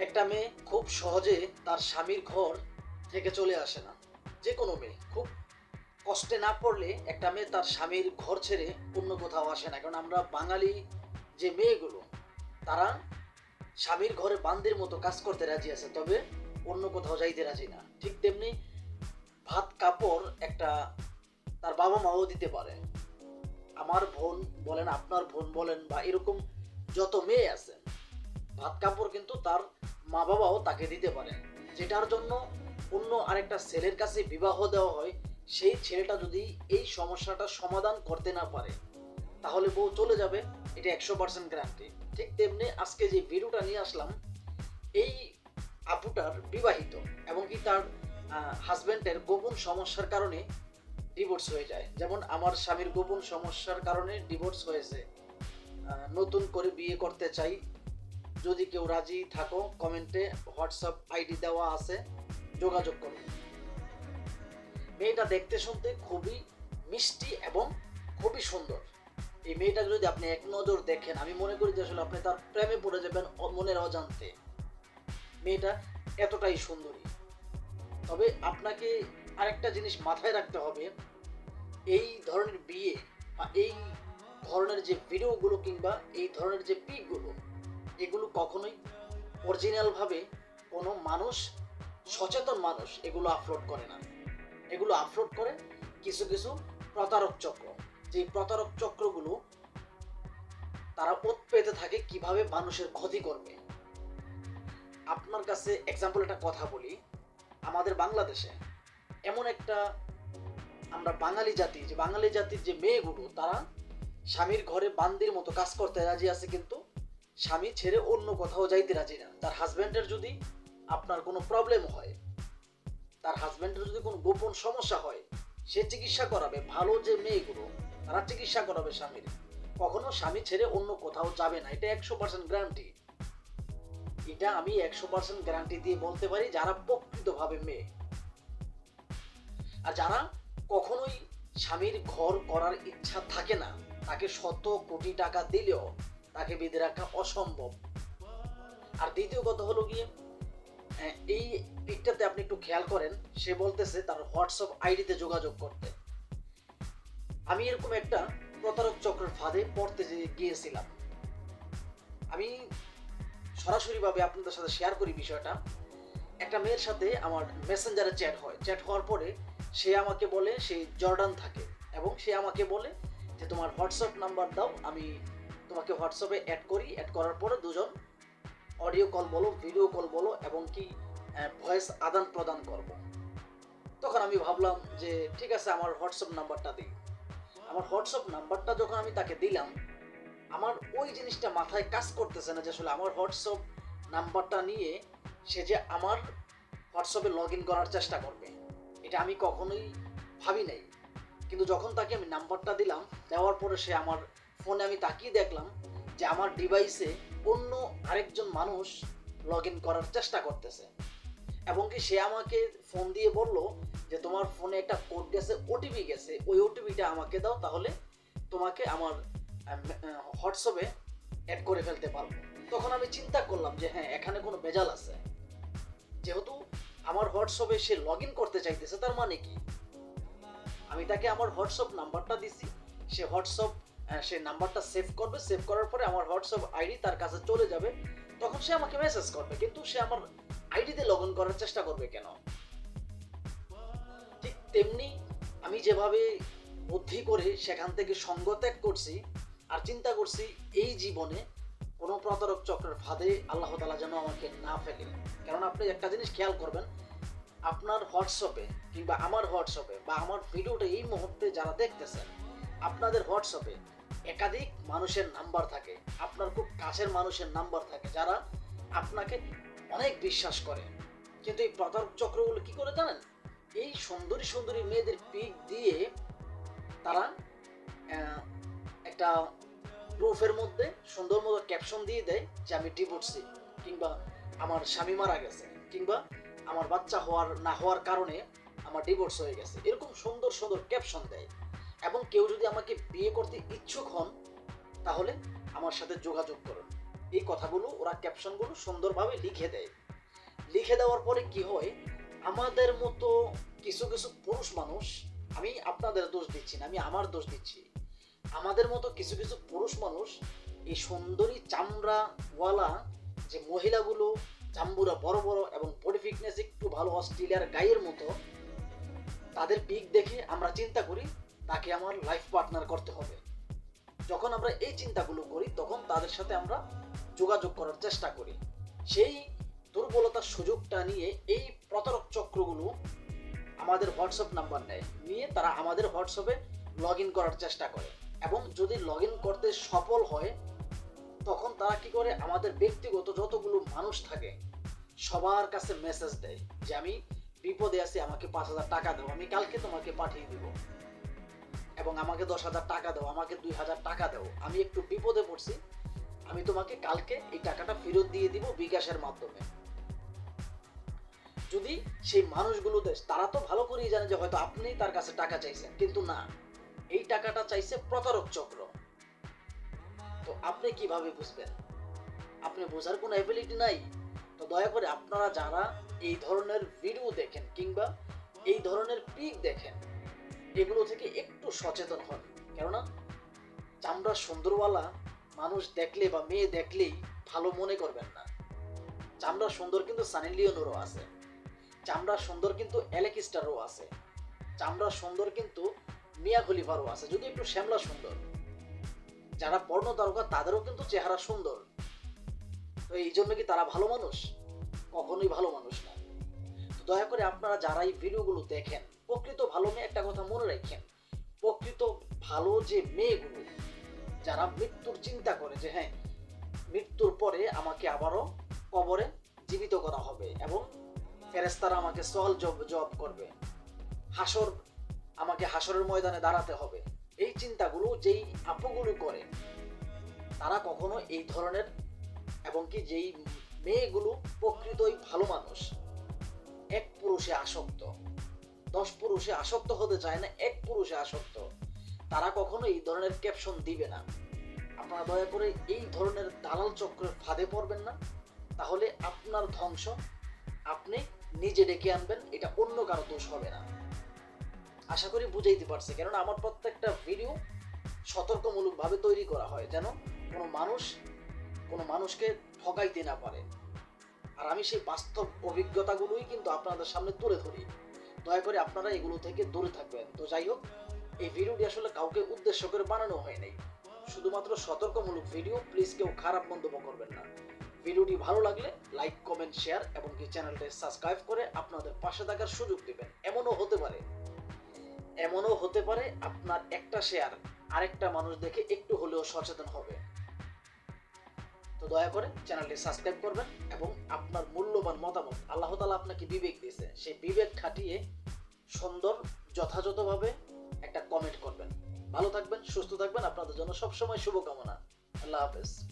একটা মেয়ে খুব সহজে তার স্বামীর ঘর থেকে চলে আসে না। যে কোনো মেয়ে। খুব কষ্টে না পড়লে একটা মেয়ে তার স্বামীর ঘর ছেড়ে অন্য কোথাও আসে না। কারণ আমরা বাঙালি যে মেয়েগুলো, তারা স্বামীর ঘরে বান্দির মতো কাজ করতে রাজি আছে, তবে অন্য কোথাও যাইতে রাজি না। ঠিক তেমনি ভাত, কাপড় একটা তার বাবা মাও দিতে পারে। আমার বোন বলেন, আপনার বোন বলেন বা এরকম যত মেয়ে আছে ভাত কাপড় কিন্তু তার মা বাবাও তাকে দিতে পারে যেটার জন্য অন্য আরেকটা ছেলের কাছে বিবাহ দেওয়া হয়, সেই ছেলেটা যদি এই সমস্যাটা সমাধান করতে না পারে, তাহলে বউ চলে যাবে, এটা একশো পার্সেন্ট গ্যারান্টি ঠিক তেমনি আজকে যে ভিডিওটা নিয়ে আসলাম, এই আপুটার বিবাহিত এবং কি তার হাজব্যান্ডের গোপন সমস্যার কারণে ডিভোর্স হয়ে যায়। যেমন আমার স্বামীর গোপন সমস্যার কারণে ডিভোর্স হয়েছে। নতুন করে বিয়ে করতে চাই যদি কেউ রাজি থাকো, কমেন্টে হোয়াটসঅ্যাপ আইডি দেওয়া আছে, যোগাযোগ করো। মেয়েটা দেখতে শুনতে খুবই মিষ্টি এবং খুবই সুন্দর। এই মেয়েটাকে যদি আপনি এক নজর দেখেন, আমি মনে করি যে আসলে আপনি তার প্রেমে পড়ে যাবেন মনের অজান্তে। মেয়েটা এতটাই সুন্দরী। তবে আপনাকে আরেকটা জিনিস মাথায় রাখতে হবে, এই ধরনের বিয়ে বা এই ধরনের যে ভিডিওগুলো কিংবা এই ধরনের যে পিকগুলো এগুলো কখনোই অরিজিনালভাবে কোনো মানুষ, সচেতন মানুষ এগুলো আপলোড করে না। এগুলো আপলোড করে কিছু কিছু প্রতারক চক্র। যে প্রতারক চক্রগুলো তারা ওত পেতে থাকে কীভাবে মানুষের ক্ষতি করবে। আপনার কাছে এক্সাম্পল একটা কথা বলি। আমাদের বাংলাদেশে এমন একটা আমরা বাঙালি জাতি, যে বাঙালি জাতির যে মেয়েগুলো, তারা স্বামীর ঘরে বান্দির মতো কাজ করতে রাজি আছে কিন্তু স্বামী ছেড়ে অন্য কোথাও যাইতে রাজি না। তার হাজব্যান্ডের যদি আপনার কোনো প্রবলেম হয়, তার হাজব্যান্ডের যদি কোনো গোপন সমস্যা হয়, সে চিকিৎসা করাবে, ভালো যে মেয়েগুলো, তারা চিকিৎসা করাবে স্বামীর। কখনো স্বামী ছেড়ে অন্য কোথাও যাবে না, এটা একশো পার্সেন্ট গ্যারান্টি এটা আমি একশো পার্সেন্ট গ্যারান্টি দিয়ে বলতে পারি, যারা প্রকৃতভাবে মেয়ে। আর যারা কখনোই স্বামীর ঘর করার ইচ্ছা থাকে না, তাকে শত কোটি টাকা দিলেও তাকে বেঁধে রাখা অসম্ভব। আর দ্বিতীয় কথা হলো গিয়ে এই পিকটাতে আপনি একটু খেয়াল করেন, সে বলতেছে তার হোয়াটসঅ্যাপ আইডিতে যোগাযোগ করতে। আমি এরকম একটা প্রতারক চক্রের ফাঁদে পড়তে গিয়েছিলাম। আমি সরাসরিভাবে আপনাদের সাথে শেয়ার করি বিষয়টা। একটা মেয়ের সাথে আমার মেসেঞ্জারে চ্যাট হয়। চ্যাট হওয়ার পরে সে আমাকে বলে সে জর্ডান থাকে এবং সে আমাকে বলে যে, তোমার হোয়াটসঅ্যাপ নাম্বার দাও, আমি তোমাকে হোয়াটসঅ্যাপে অ্যাড করি অ্যাড করার পরে দুজন অডিও কল বলো ভিডিও কল বলো এবং কি ভয়েস আদান প্রদান করব। তখন আমি ভাবলাম যে ঠিক আছে, আমার হোয়াটসঅ্যাপ নাম্বারটা দিই। আমার হোয়াটসঅ্যাপ নাম্বারটা যখন আমি তাকে দিলাম, আমার ওই জিনিসটা মাথায় কাজ করতেছে না যে আসলে আমার হোয়াটসঅ্যাপ নাম্বারটা নিয়ে সে যে আমার হোয়াটসঅ্যাপে লগ ইন করার চেষ্টা করবে। এটা আমি কখনোই ভাবি নাই। কিন্তু যখন তাকে আমি নাম্বারটা দিলাম, দেওয়ার পরে সে আমার ফোনে আমি তাকিয়ে দেখলাম যে আমার ডিভাইসে অন্য আরেকজন মানুষ লগ ইন করার চেষ্টা করতেছে। এবং কি সে আমাকে ফোন দিয়ে বলল যে, তোমার ফোনে একটা কোড গেছে ওটিপি গেছে, ওই ওটিপিটা আমাকে দাও, তাহলে তোমাকে আমার হোয়াটসঅ্যাপে অ্যাড করে ফেলতে পারব। তখন আমি চিন্তা করলাম যে হ্যাঁ এখানে কোনো বেজাল আছে। যেহেতু আমার হোয়াটসঅ্যাপে সে লগ ইন করতে চাইতেছে, তার মানে কি? আমি তাকে আমার হোয়াটসঅ্যাপ নাম্বারটা দিছি, সে হোয়াটসঅ্যাপ সে নাম্বারটা সেভ করবে। সেভ করার পরে আমার হোয়াটসঅ্যাপ আইডি তার কাছে চলে যাবে। তখন সে আমাকে মেসেজ করবে, কিন্তু সে আমার আইডিতে লগ ইন করার চেষ্টা করবে কেন? ঠিক তেমনি আমি যেভাবে বুদ্ধি করে সেখান থেকে সঙ্গ ত্যাগ করছি আর চিন্তা করছি, এই জীবনে কোনো প্রতারক চক্রের ফাঁদে আল্লাহ তালা যেন আমাকে না ফেলে। কারণ আপনি একটা জিনিস খেয়াল করবেন, আপনার হোয়াটসঅ্যাপে কিংবা আমার হোয়াটসঅ্যাপে বা আমার ভিডিওটা এই মুহূর্তে যারা দেখতেছেন, আপনাদের হোয়াটসঅ্যাপে একাধিক মানুষের নাম্বার থাকে, আপনার খুব কাছের মানুষের নাম্বার থাকে, যারা আপনাকে অনেক বিশ্বাস করে। কিন্তু এই প্রতারক চক্রগুলো কি করে জানেন? এই সুন্দরী সুন্দরী মেয়েদের পিক দিয়ে তারা একটা প্রুফের মধ্যে সুন্দর মতো ক্যাপশন দিয়ে দেয় যে আমি ডিভোর্সি কিংবা আমার স্বামী মারা গেছে, কিংবা আমার বাচ্চা হওয়ার না হওয়ার কারণে আমার ডিভোর্স হয়ে গেছে। এরকম সুন্দর সুন্দর ক্যাপশন দেয়। এবং কেউ যদি আমাকে বিয়ে করতে ইচ্ছুক হন, তাহলে আমার সাথে যোগাযোগ করুন। এই কথাগুলো ওরা ক্যাপশনগুলো সুন্দরভাবে লিখে দেয়। লিখে দেওয়ার পরে কি হয়, আমাদের মতো কিছু কিছু পুরুষ মানুষ, আমি আপনাদের দোষ দিচ্ছি না, আমি আমার দোষ দিচ্ছি। আমাদের মতো কিছু কিছু পুরুষ মানুষ, এই সুন্দরী চামড়াওয়ালা যে মহিলাগুলো চাম্বুরা বড় বড় এবং বডি ফিটনেস একটু ভালো অস্ট্রেলিয়ার গায়ের মতো, তাদের পিক দেখে আমরা চিন্তা করি তাকে আমার লাইফ পার্টনার করতে হবে। যখন আমরা এই চিন্তাগুলো করি, তখন তাদের সাথে আমরা যোগাযোগ করার চেষ্টা করি। সেই দুর্বলতার সুযোগটা নিয়ে এই প্রতারক চক্রগুলো আমাদের হোয়াটসঅ্যাপ নাম্বার নেয়। নিয়ে তারা আমাদের হোয়াটসঅ্যাপে লগ ইন করার চেষ্টা করে। এবং যদি লগ ইন করতে সফল হয়, তখন তারা কি করে? আমাদের ব্যক্তিগত যতগুলো মানুষ থাকে, সবার কাছে মেসেজ দেয় যে, আমি বিপদে আছি, আমাকে পাঁচ হাজার টাকা দেবো আমি কালকে তোমাকে পাঠিয়ে দিব। এবং আমাকে দশ হাজার টাকা দাও, আমাকে দুই হাজার টাকা দাও। আমি একটু বিপদে পড়ছি। আমি তোমাকে কালকে এই টাকাটা ফেরত দিয়ে দিব বিকাশের মাধ্যমে। যদি সেই মানুষগুলো দেশ, তারা তো ভালো করেই জানে যে হয়তো আপনি তার কাছে টাকা চাইছেন, কিন্তু না। এই টাকাটা চাইছে প্রতারক চক্র। তো আপনি কীভাবে বুঝবেন? আপনি বোঝার কোনো অ্যাবিলিটি নাই। তো দয়া করে আপনারা যারা এই ধরনের ভিডিও দেখেন কিংবা এই ধরনের পিক দেখেন এগুলো থেকে একটু সচেতন হন। কেননা চামড়া সুন্দরওয়ালা মানুষ দেখলে বা মেয়ে দেখলেই ভালো মনে করবেন না। চামড়া সুন্দর কিন্তু সানি লিওনেরও আছে। চামড়া সুন্দর কিন্তু অ্যালেকিস্টারও আছে। চামড়া সুন্দর কিন্তু মিয়া খলিফারও আছে। যদি একটু শ্যামলা সুন্দর। যারা পর্ণ তারকা, তাদেরও কিন্তু চেহারা সুন্দর। তো এই জন্য কি তারা ভালো মানুষ? কখনোই ভালো মানুষ না। তো দয়া করে আপনারা যারা এই ভিডিওগুলো দেখেন প্রকৃত ভালো মেয়ে, একটা কথা মনে রাখেন, প্রকৃত ভালো যে মেয়েগুলো, যারা মৃত্যুর চিন্তা করে যে হ্যাঁ মৃত্যুর পরে আমাকে আবারও কবরে জীবিত করা হবে এবং ফেরেস্তারা আমাকে সহল জব জব করবে হাসর আমাকে হাসরের ময়দানে দাঁড়াতে হবে। এই চিন্তাগুলো যেই আপুগুলো করে, তারা কখনো এই ধরনের এবং কি যেই মেয়েগুলো প্রকৃতই ভালো মানুষ, এক পুরুষে আসক্ত। দশ পুরুষে আসক্ত হতে চায় না, এক পুরুষে আসক্ত। তারা কখনো এই ধরনের ক্যাপশন দিবে না। আপনারা দয়া করে এই ধরনের দালাল চক্রের ফাঁদে পড়বেন না। তাহলে আপনার ধ্বংস, আপনি নিজে ডেকে আনবেন, এটা অন্য কারও দোষ হবে না। আশা করি বুঝাইতে পারছি, কেননা আমার প্রত্যেকটা ভিডিও সতর্কমূলকভাবে তৈরি করা হয়, যেন কোনো মানুষ, কোনো মানুষকে ঠকাইতে না পারে। আর আমি সেই বাস্তব অভিজ্ঞতাগুলোই কিন্তু আপনাদের সামনে তুলে ধরি। দয়া করে আপনারা এগুলো থেকে দূরে থাকবেন। তো যাই হোক, এই ভিডিওটি আসলে কাউকে উদ্দেশ্য করে বানানো হয় নাই। শুধুমাত্র সতর্কমূলক ভিডিও, প্লিজ কেউ খারাপ মন্তব্য করবেন না। ভিডিওটি ভালো লাগলে লাইক, কমেন্ট, শেয়ার এবং কি চ্যানেলটি সাবস্ক্রাইব করে আপনাদের পাশে থাকার সুযোগ দিবেন। এমনও হতে পারে। এমনও হতে পারে আপনার একটা শেয়ার আরেকটা মানুষ দেখে একটু হলেও সচেতন হবে। দয়া করে চ্যানেলটি সাবস্ক্রাইব করবেন এবং আপনার মূল্যবান মতামত আল্লাহ তালা আপনাকে বিবেক দিয়েছে, সেই বিবেক খাটিয়ে সুন্দর, যথাযথভাবে একটা কমেন্ট করবেন। ভালো থাকবেন, সুস্থ থাকবেন, আপনাদের জন্য সবসময় শুভকামনা। আল্লাহ হাফেজ।